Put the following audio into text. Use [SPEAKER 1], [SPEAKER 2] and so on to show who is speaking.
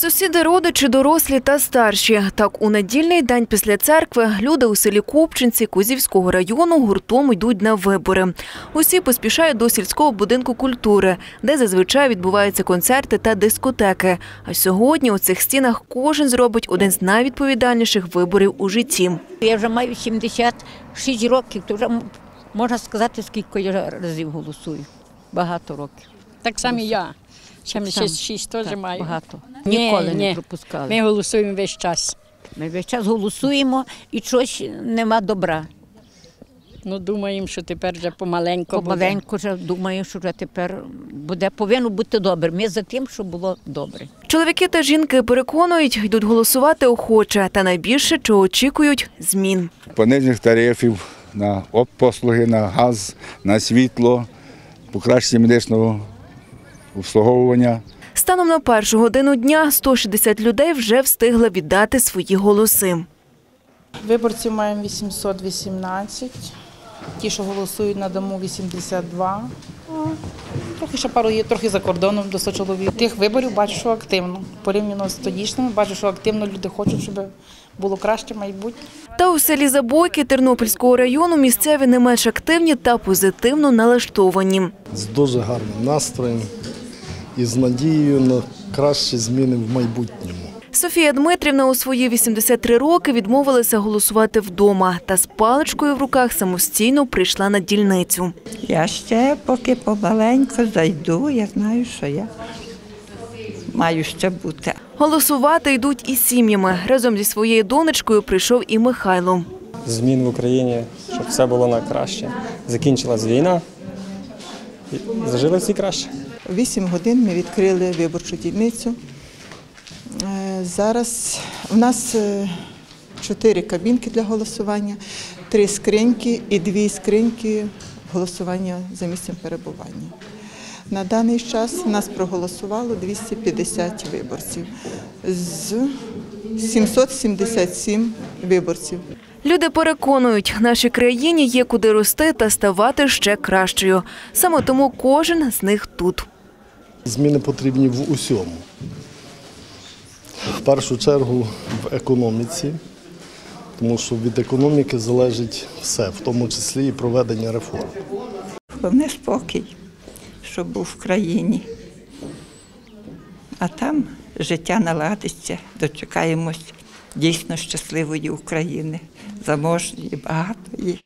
[SPEAKER 1] Сусіди, родичі, дорослі та старші. Так, у недільний день після церкви люди у селі Купчинці Кузівського району гуртом йдуть на вибори. Усі поспішають до сільського будинку культури, де зазвичай відбуваються концерти та дискотеки. А сьогодні у цих стінах кожен зробить один з найвідповідальніших виборів у житті.
[SPEAKER 2] Я вже маю 76 років, то вже можна сказати, скільки я разів голосую. Багато років.
[SPEAKER 3] Так само і я. 76 теж маю.
[SPEAKER 2] Багато.
[SPEAKER 3] Ні,
[SPEAKER 2] Ніколи не пропускали.
[SPEAKER 3] Ми голосуємо весь час.
[SPEAKER 2] Ми весь час голосуємо і щось нема добра.
[SPEAKER 3] Ну, думаємо, що тепер вже помаленьку буде.
[SPEAKER 2] Помаленьку вже думаю, що вже тепер буде повинно бути добре. Ми за тим, щоб було добре.
[SPEAKER 1] Чоловіки та жінки переконують, йдуть голосувати охоче та найбільше чого очікують змін.
[SPEAKER 4] понижених тарифів на послуги, на газ, на світло, покращення медичного обслуговування.
[SPEAKER 1] Станом на першу годину дня 160 людей вже встигли віддати свої голоси.
[SPEAKER 5] Виборців маємо 818. Ті, що голосують на дому, 82. Ну, Трохи ще пару є, трохи за кордоном до 100 чоловік. Тих виборів бачу, що активно. Порівняно з тодішніми, бачу, що активно люди хочуть, щоб було краще майбутнє.
[SPEAKER 1] Та у селі Забойки Тернопільського району місцеві не менш активні та позитивно налаштовані.
[SPEAKER 6] з дуже гарним настроєм і з надією на кращі зміни в майбутньому.
[SPEAKER 1] Софія Дмитрівна у свої 83 роки відмовилася голосувати вдома та з паличкою в руках самостійно прийшла на дільницю.
[SPEAKER 7] Я ще поки помаленьку зайду, я знаю, що я маю ще бути.
[SPEAKER 1] Голосувати йдуть і сім'ями. Разом зі своєю донечкою прийшов і Михайло.
[SPEAKER 8] змін в Україні, щоб все було на краще. Закінчилась війна, і зажили всі краще.
[SPEAKER 9] Вісім годин ми відкрили виборчу дільницю. Е, Зараз в нас е, чотири кабінки для голосування, три скриньки і дві скриньки голосування за місцем перебування. На даний час нас проголосувало 250 виборців з 777 виборців.
[SPEAKER 1] Люди переконують, нашій країні є куди рости та ставати ще кращою. Саме тому кожен з них тут.
[SPEAKER 6] Зміни потрібні в усьому. В першу чергу в економіці, тому що від економіки залежить все, в тому числі і проведення реформ.
[SPEAKER 7] Головне спокій, щоб був в країні. А там життя наладиться, дочекаємось дійсно щасливої України, заможної, багатої.